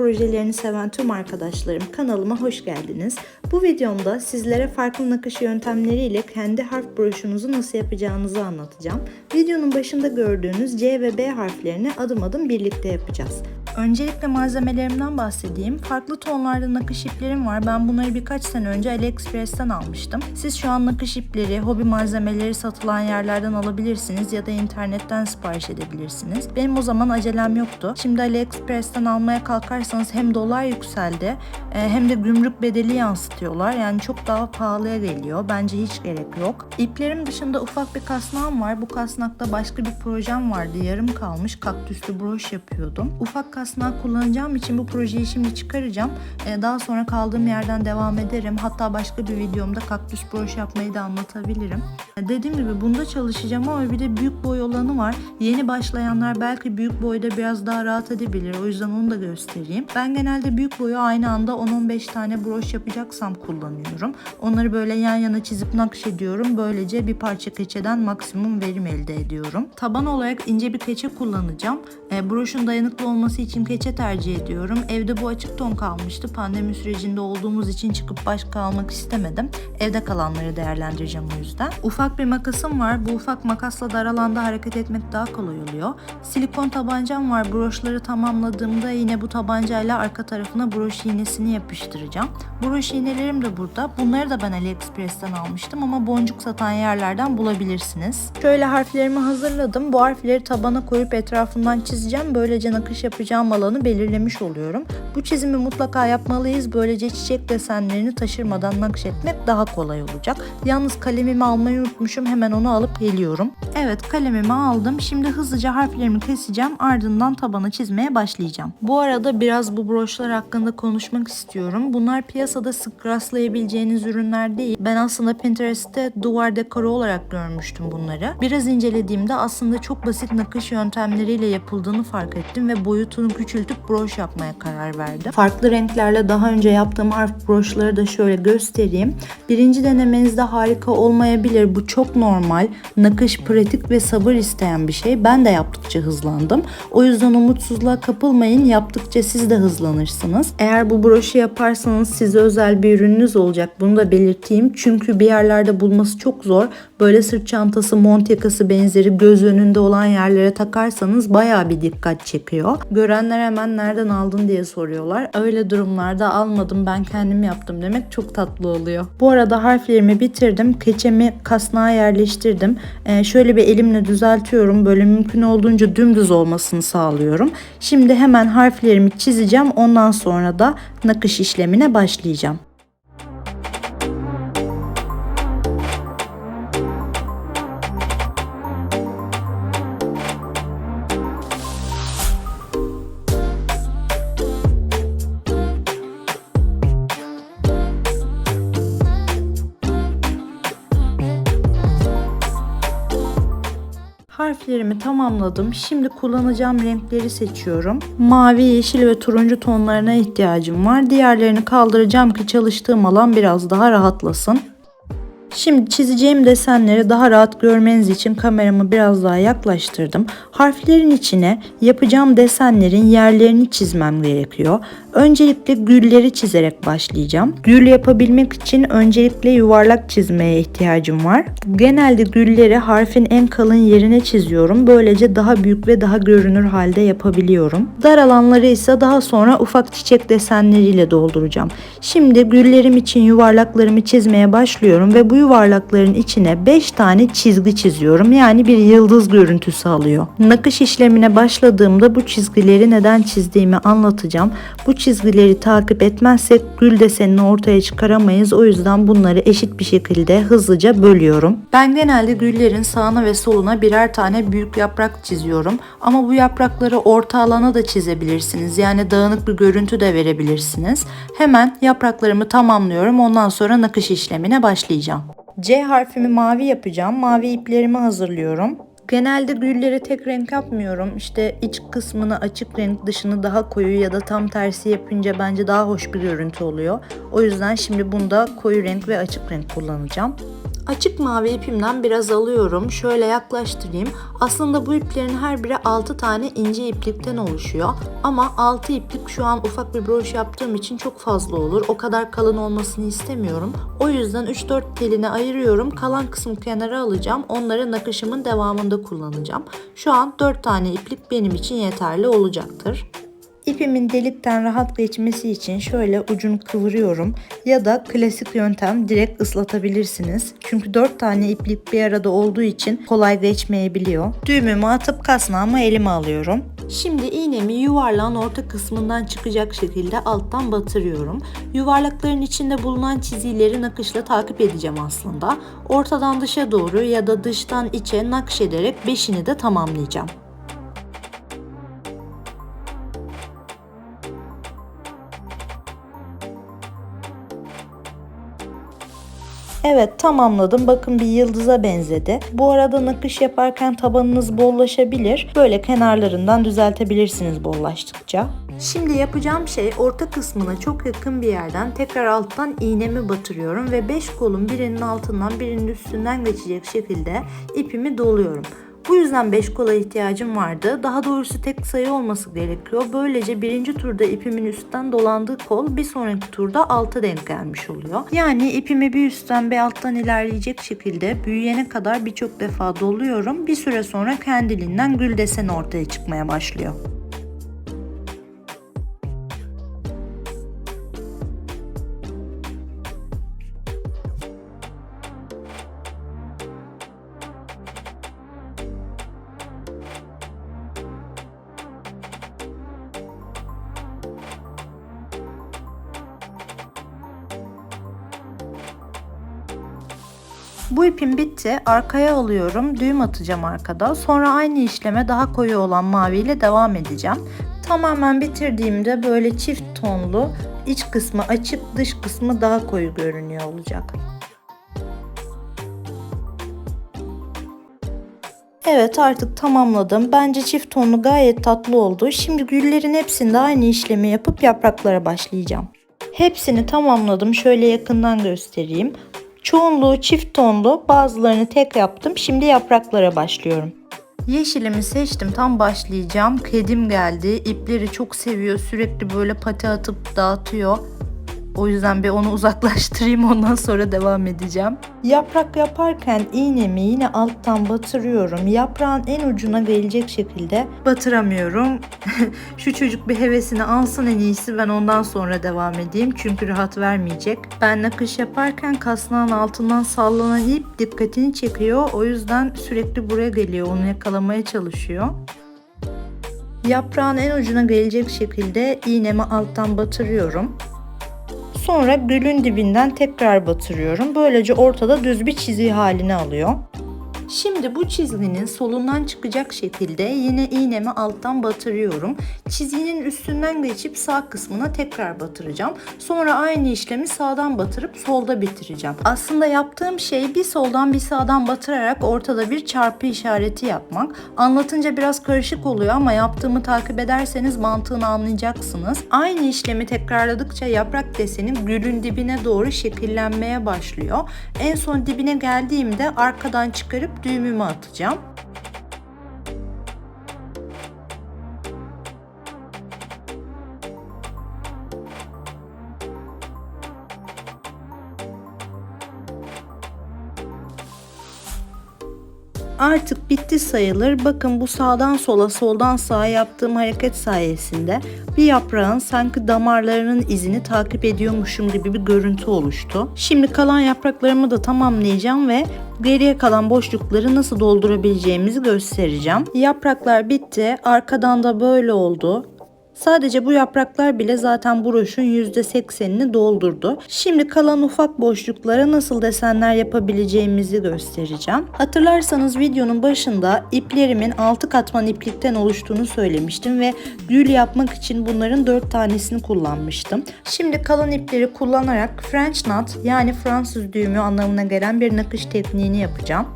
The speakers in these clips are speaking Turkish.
Projelerini seven tüm arkadaşlarım kanalıma hoş geldiniz. Bu videomda sizlere farklı nakış yöntemleriyle kendi harf broşunuzu nasıl yapacağınızı anlatacağım. Videonun başında gördüğünüz C ve B harflerini adım adım birlikte yapacağız. Öncelikle malzemelerimden bahsedeyim. Farklı tonlarda nakış iplerim var. Ben bunları birkaç sene önce AliExpress'ten almıştım. Siz şu an nakış ipleri, hobi malzemeleri satılan yerlerden alabilirsiniz ya da internetten sipariş edebilirsiniz. Benim o zaman acelem yoktu. Şimdi AliExpress'ten almaya kalkarsanız hem dolar yükseldi e, hem de gümrük bedeli yansıtıyorlar. Yani çok daha pahalıya geliyor. Bence hiç gerek yok. İplerim dışında ufak bir kasnağım var. Bu kasnakta başka bir projem vardı. Yarım kalmış. Kaktüslü broş yapıyordum. Ufak kasnağı kullanacağım için bu projeyi şimdi çıkaracağım. Ee, Daha sonra kaldığım yerden devam ederim. Hatta başka bir videomda kaktüs broş yapmayı da anlatabilirim. Ee, Dediğim gibi bunda çalışacağım ama bir de büyük boy olanı var. Yeni başlayanlar belki büyük boyda biraz daha rahat edebilir. O yüzden onu da göstereyim. Ben genelde büyük boyu aynı anda 10-15 tane broş yapacaksam kullanıyorum. Onları böyle yan yana çizip nakşediyorum. Böylece bir parça keçeden maksimum verim elde ediyorum. Taban olarak ince bir keçe kullanacağım. E, broşun dayanıklı olması için keçe tercih ediyorum. Evde bu açık ton kalmıştı. Pandemi sürecinde olduğumuz için çıkıp başka almak istemedim. Evde kalanları değerlendireceğim o yüzden. Ufak bir makasım var. Bu ufak makasla dar alanda hareket etmek daha kolay oluyor. Silikon tabancam var. Broşları tamamladığımda yine bu tabancayla arka tarafına broş iğnesini yapıştıracağım. Broş iğnelerim de burada. Bunları da ben AliExpress'ten almıştım ama boncuk satan yerlerden bulabilirsiniz. Şöyle harflerimi hazırladım. Bu harfleri tabana koyup etrafından çizeceğim. Böylece nakış yapacağım alanı belirlemiş oluyorum. Bu çizimi mutlaka yapmalıyız. Böylece çiçek desenlerini taşırmadan nakşetmek daha kolay olacak. Yalnız kalemimi almayı unutmuşum. Hemen onu alıp geliyorum. Evet kalemimi aldım. Şimdi hızlıca harflerimi keseceğim. Ardından tabana çizmeye başlayacağım. Bu arada biraz bu broşlar hakkında konuşmak istiyorum. Bunlar piyasada sık rastlayabileceğiniz ürünler değil. Ben aslında Pinterest'te duvar dekoru olarak görmüştüm bunları. Biraz incelediğimde aslında çok basit nakış yöntemleriyle yapıldığını fark ettim ve boyutunu küçültüp broş yapmaya karar verdim. Farklı renklerle daha önce yaptığım harf broşları da şöyle göstereyim. Birinci denemenizde harika olmayabilir. Bu çok normal. Nakış pratik ve sabır isteyen bir şey. Ben de yaptıkça hızlandım. O yüzden umutsuzluğa kapılmayın. Yaptıkça siz de hızlanırsınız. Eğer bu broşu yaparsanız size özel bir ürününüz olacak. Bunu da belirteyim. Çünkü bir yerlerde bulması çok zor. Böyle sırt çantası, mont yakası benzeri göz önünde olan yerlere takarsanız bayağı bir dikkat çekiyor. Görenler hemen nereden aldın diye soruyorlar. Öyle durumlarda almadım ben kendim yaptım demek çok tatlı oluyor. Bu arada harflerimi bitirdim. Keçemi kasnağa yerleştirdim. Ee, şöyle bir elimle düzeltiyorum. Böyle mümkün olduğunca dümdüz olmasını sağlıyorum. Şimdi hemen harflerimi çizeceğim. Ondan sonra da nakış işlemine başlayacağım. Harflerimi tamamladım. Şimdi kullanacağım renkleri seçiyorum. Mavi, yeşil ve turuncu tonlarına ihtiyacım var. Diğerlerini kaldıracağım ki çalıştığım alan biraz daha rahatlasın. Şimdi çizeceğim desenleri daha rahat görmeniz için kameramı biraz daha yaklaştırdım. Harflerin içine yapacağım desenlerin yerlerini çizmem gerekiyor. Öncelikle gülleri çizerek başlayacağım. Gül yapabilmek için öncelikle yuvarlak çizmeye ihtiyacım var. Genelde gülleri harfin en kalın yerine çiziyorum. Böylece daha büyük ve daha görünür halde yapabiliyorum. Dar alanları ise daha sonra ufak çiçek desenleriyle dolduracağım. Şimdi güllerim için yuvarlaklarımı çizmeye başlıyorum ve bu yuvarlakların içine 5 tane çizgi çiziyorum. Yani bir yıldız görüntüsü alıyor. Nakış işlemine başladığımda bu çizgileri neden çizdiğimi anlatacağım. Bu çizgileri takip etmezsek gül desenini ortaya çıkaramayız. O yüzden bunları eşit bir şekilde hızlıca bölüyorum. Ben genelde güllerin sağına ve soluna birer tane büyük yaprak çiziyorum. Ama bu yaprakları orta alana da çizebilirsiniz. Yani dağınık bir görüntü de verebilirsiniz. Hemen yapraklarımı tamamlıyorum. Ondan sonra nakış işlemine başlayacağım. C harfimi mavi yapacağım. Mavi iplerimi hazırlıyorum. Genelde gülleri tek renk yapmıyorum. İşte iç kısmını açık renk, dışını daha koyu ya da tam tersi yapınca bence daha hoş bir görüntü oluyor. O yüzden şimdi bunda koyu renk ve açık renk kullanacağım. Açık mavi ipimden biraz alıyorum. Şöyle yaklaştırayım. Aslında bu iplerin her biri 6 tane ince iplikten oluşuyor. Ama 6 iplik şu an ufak bir broş yaptığım için çok fazla olur. O kadar kalın olmasını istemiyorum. O yüzden 3-4 teline ayırıyorum. Kalan kısmı kenara alacağım. Onları nakışımın devamında kullanacağım. Şu an 4 tane iplik benim için yeterli olacaktır. İpimin delikten rahat geçmesi için şöyle ucunu kıvırıyorum ya da klasik yöntem direkt ıslatabilirsiniz. Çünkü 4 tane iplik bir arada olduğu için kolay geçmeyebiliyor. Düğümümü atıp kasnağımı elime alıyorum. Şimdi iğnemi yuvarlağın orta kısmından çıkacak şekilde alttan batırıyorum. Yuvarlakların içinde bulunan çizgileri nakışla takip edeceğim aslında. Ortadan dışa doğru ya da dıştan içe nakşederek beşini de tamamlayacağım. Evet tamamladım. Bakın bir yıldıza benzedi. Bu arada nakış yaparken tabanınız bollaşabilir. Böyle kenarlarından düzeltebilirsiniz bollaştıkça. Şimdi yapacağım şey orta kısmına çok yakın bir yerden tekrar alttan iğnemi batırıyorum ve 5 kolun birinin altından birinin üstünden geçecek şekilde ipimi doluyorum. Bu yüzden 5 kola ihtiyacım vardı. Daha doğrusu tek sayı olması gerekiyor. Böylece birinci turda ipimin üstten dolandığı kol bir sonraki turda alta denk gelmiş oluyor. Yani ipimi bir üstten bir alttan ilerleyecek şekilde büyüyene kadar birçok defa doluyorum. Bir süre sonra kendiliğinden gül deseni ortaya çıkmaya başlıyor. Bu ipim bitti. Arkaya alıyorum. Düğüm atacağım arkada. Sonra aynı işleme daha koyu olan maviyle devam edeceğim. Tamamen bitirdiğimde böyle çift tonlu iç kısmı açık dış kısmı daha koyu görünüyor olacak. Evet artık tamamladım. Bence çift tonlu gayet tatlı oldu. Şimdi güllerin hepsinde aynı işlemi yapıp yapraklara başlayacağım. Hepsini tamamladım. Şöyle yakından göstereyim. Çoğunluğu çift tonlu, bazılarını tek yaptım. Şimdi yapraklara başlıyorum. Yeşilimi seçtim. Tam başlayacağım. Kedim geldi. İpleri çok seviyor. Sürekli böyle pati atıp dağıtıyor. O yüzden bir onu uzaklaştırayım ondan sonra devam edeceğim. Yaprak yaparken iğnemi yine alttan batırıyorum. Yaprağın en ucuna gelecek şekilde batıramıyorum. Şu çocuk bir hevesini alsın en iyisi ben ondan sonra devam edeyim. Çünkü rahat vermeyecek. Ben nakış yaparken kasnağın altından sallanan ip dikkatini çekiyor. O yüzden sürekli buraya geliyor. Onu yakalamaya çalışıyor. Yaprağın en ucuna gelecek şekilde iğnemi alttan batırıyorum. Sonra gülün dibinden tekrar batırıyorum. Böylece ortada düz bir çizgi halini alıyor. Şimdi bu çizginin solundan çıkacak şekilde yine iğnemi alttan batırıyorum. Çizginin üstünden geçip sağ kısmına tekrar batıracağım. Sonra aynı işlemi sağdan batırıp solda bitireceğim. Aslında yaptığım şey bir soldan bir sağdan batırarak ortada bir çarpı işareti yapmak. Anlatınca biraz karışık oluyor ama yaptığımı takip ederseniz mantığını anlayacaksınız. Aynı işlemi tekrarladıkça yaprak deseni gülün dibine doğru şekillenmeye başlıyor. En son dibine geldiğimde arkadan çıkarıp düğümümü atacağım. Artık bitti sayılır. Bakın bu sağdan sola soldan sağa yaptığım hareket sayesinde bir yaprağın sanki damarlarının izini takip ediyormuşum gibi bir görüntü oluştu. Şimdi kalan yapraklarımı da tamamlayacağım ve geriye kalan boşlukları nasıl doldurabileceğimizi göstereceğim. Yapraklar bitti. Arkadan da böyle oldu. Sadece bu yapraklar bile zaten broşun %80'ini doldurdu. Şimdi kalan ufak boşluklara nasıl desenler yapabileceğimizi göstereceğim. Hatırlarsanız videonun başında iplerimin 6 katman iplikten oluştuğunu söylemiştim ve gül yapmak için bunların 4 tanesini kullanmıştım. Şimdi kalan ipleri kullanarak French knot yani Fransız düğümü anlamına gelen bir nakış tekniğini yapacağım.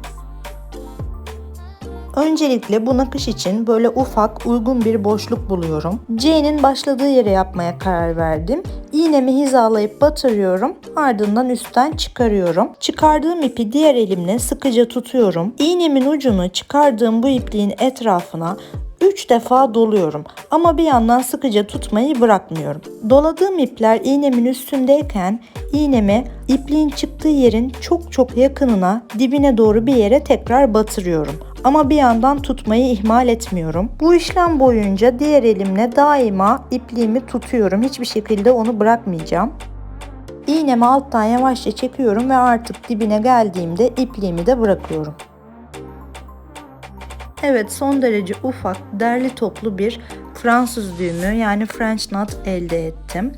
Öncelikle bu nakış için böyle ufak uygun bir boşluk buluyorum. C'nin başladığı yere yapmaya karar verdim. İğnemi hizalayıp batırıyorum. Ardından üstten çıkarıyorum. Çıkardığım ipi diğer elimle sıkıca tutuyorum. İğnemin ucunu çıkardığım bu ipliğin etrafına 3 defa doluyorum ama bir yandan sıkıca tutmayı bırakmıyorum. Doladığım ipler iğnemin üstündeyken iğnemi ipliğin çıktığı yerin çok çok yakınına dibine doğru bir yere tekrar batırıyorum. Ama bir yandan tutmayı ihmal etmiyorum. Bu işlem boyunca diğer elimle daima ipliğimi tutuyorum. Hiçbir şekilde onu bırakmayacağım. İğnemi alttan yavaşça çekiyorum ve artık dibine geldiğimde ipliğimi de bırakıyorum. Evet son derece ufak, derli toplu bir Fransız düğümü yani French knot elde ettim.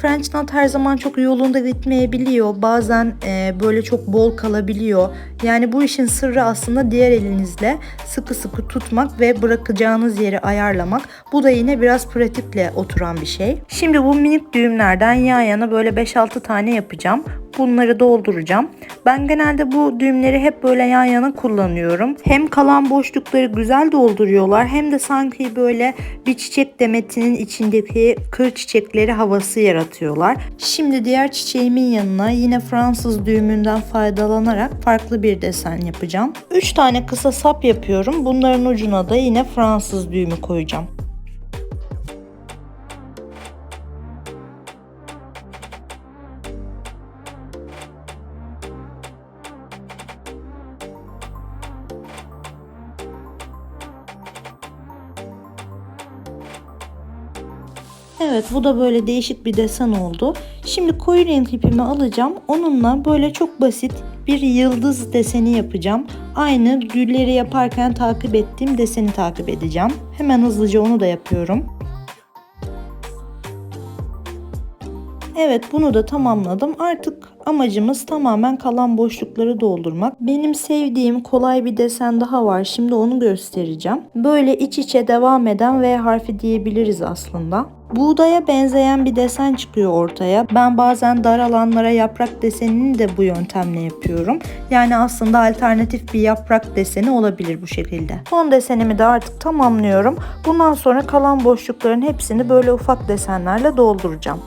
French knot her zaman çok yolunda gitmeyebiliyor. Bazen e, böyle çok bol kalabiliyor. Yani bu işin sırrı aslında diğer elinizle sıkı sıkı tutmak ve bırakacağınız yeri ayarlamak. Bu da yine biraz pratikle oturan bir şey. Şimdi bu minik düğümlerden yan yana böyle 5-6 tane yapacağım. Bunları dolduracağım. Ben genelde bu düğümleri hep böyle yan yana kullanıyorum. Hem kalan boşlukları güzel dolduruyorlar hem de sanki böyle bir çiçek demetinin içindeki kır çiçekleri havası yaratıyorlar. Şimdi diğer çiçeğimin yanına yine Fransız düğümünden faydalanarak farklı bir desen yapacağım. 3 tane kısa sap yapıyorum. Bunların ucuna da yine Fransız düğümü koyacağım. Evet bu da böyle değişik bir desen oldu. Şimdi koyu renk ipimi alacağım. Onunla böyle çok basit bir yıldız deseni yapacağım. Aynı gülleri yaparken takip ettiğim deseni takip edeceğim. Hemen hızlıca onu da yapıyorum. Evet bunu da tamamladım. Artık amacımız tamamen kalan boşlukları doldurmak. Benim sevdiğim kolay bir desen daha var. Şimdi onu göstereceğim. Böyle iç içe devam eden V harfi diyebiliriz aslında. Buğdaya benzeyen bir desen çıkıyor ortaya. Ben bazen dar alanlara yaprak desenini de bu yöntemle yapıyorum. Yani aslında alternatif bir yaprak deseni olabilir bu şekilde. Son desenimi de artık tamamlıyorum. Bundan sonra kalan boşlukların hepsini böyle ufak desenlerle dolduracağım.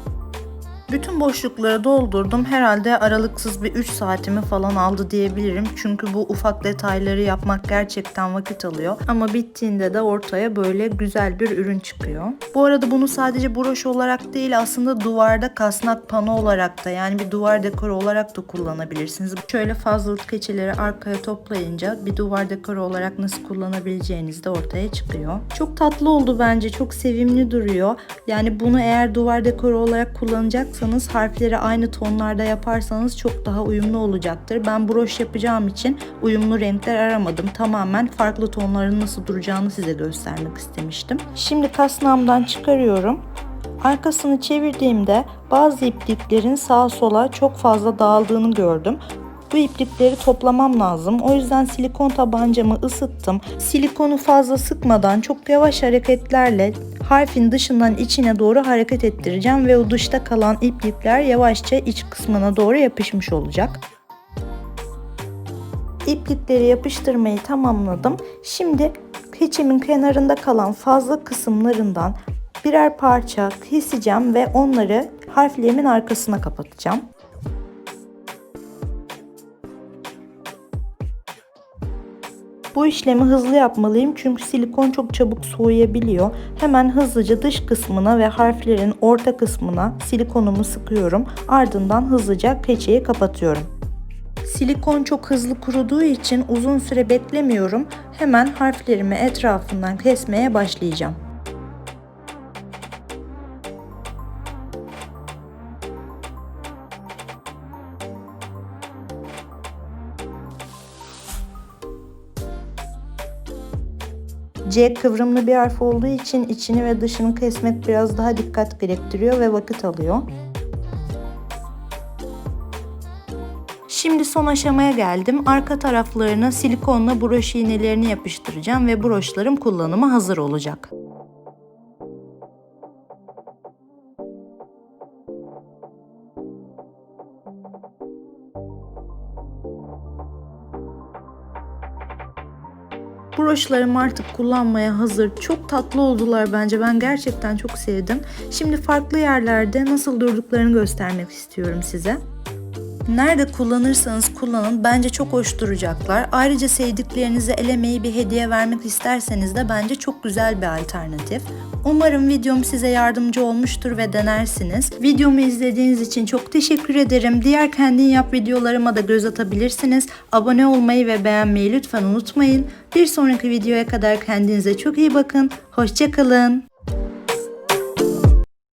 Bütün boşlukları doldurdum. Herhalde aralıksız bir 3 saatimi falan aldı diyebilirim. Çünkü bu ufak detayları yapmak gerçekten vakit alıyor. Ama bittiğinde de ortaya böyle güzel bir ürün çıkıyor. Bu arada bunu sadece broş olarak değil aslında duvarda kasnak pano olarak da yani bir duvar dekoru olarak da kullanabilirsiniz. Şöyle fazlalık keçeleri arkaya toplayınca bir duvar dekoru olarak nasıl kullanabileceğiniz de ortaya çıkıyor. Çok tatlı oldu bence. Çok sevimli duruyor. Yani bunu eğer duvar dekoru olarak kullanacaksanız yaparsanız harfleri aynı tonlarda yaparsanız çok daha uyumlu olacaktır. Ben broş yapacağım için uyumlu renkler aramadım. Tamamen farklı tonların nasıl duracağını size göstermek istemiştim. Şimdi kasnağımdan çıkarıyorum. Arkasını çevirdiğimde bazı ipliklerin sağa sola çok fazla dağıldığını gördüm. Bu iplikleri toplamam lazım. O yüzden silikon tabancamı ısıttım. Silikonu fazla sıkmadan çok yavaş hareketlerle harfin dışından içine doğru hareket ettireceğim ve o dışta kalan iplikler yavaşça iç kısmına doğru yapışmış olacak. İplikleri yapıştırmayı tamamladım. Şimdi keçimin kenarında kalan fazla kısımlarından birer parça keseceğim ve onları harflerimin arkasına kapatacağım. Bu işlemi hızlı yapmalıyım çünkü silikon çok çabuk soğuyabiliyor. Hemen hızlıca dış kısmına ve harflerin orta kısmına silikonumu sıkıyorum. Ardından hızlıca peçeyi kapatıyorum. Silikon çok hızlı kuruduğu için uzun süre beklemiyorum. Hemen harflerimi etrafından kesmeye başlayacağım. C kıvrımlı bir harf olduğu için içini ve dışını kesmek biraz daha dikkat gerektiriyor ve vakit alıyor. Şimdi son aşamaya geldim. Arka taraflarına silikonla broş iğnelerini yapıştıracağım ve broşlarım kullanıma hazır olacak. Broşlarım artık kullanmaya hazır. Çok tatlı oldular bence. Ben gerçekten çok sevdim. Şimdi farklı yerlerde nasıl durduklarını göstermek istiyorum size. Nerede kullanırsanız kullanın bence çok hoş duracaklar. Ayrıca sevdiklerinize elemeyi bir hediye vermek isterseniz de bence çok güzel bir alternatif. Umarım videom size yardımcı olmuştur ve denersiniz. Videomu izlediğiniz için çok teşekkür ederim. Diğer kendin yap videolarıma da göz atabilirsiniz. Abone olmayı ve beğenmeyi lütfen unutmayın. Bir sonraki videoya kadar kendinize çok iyi bakın. Hoşçakalın.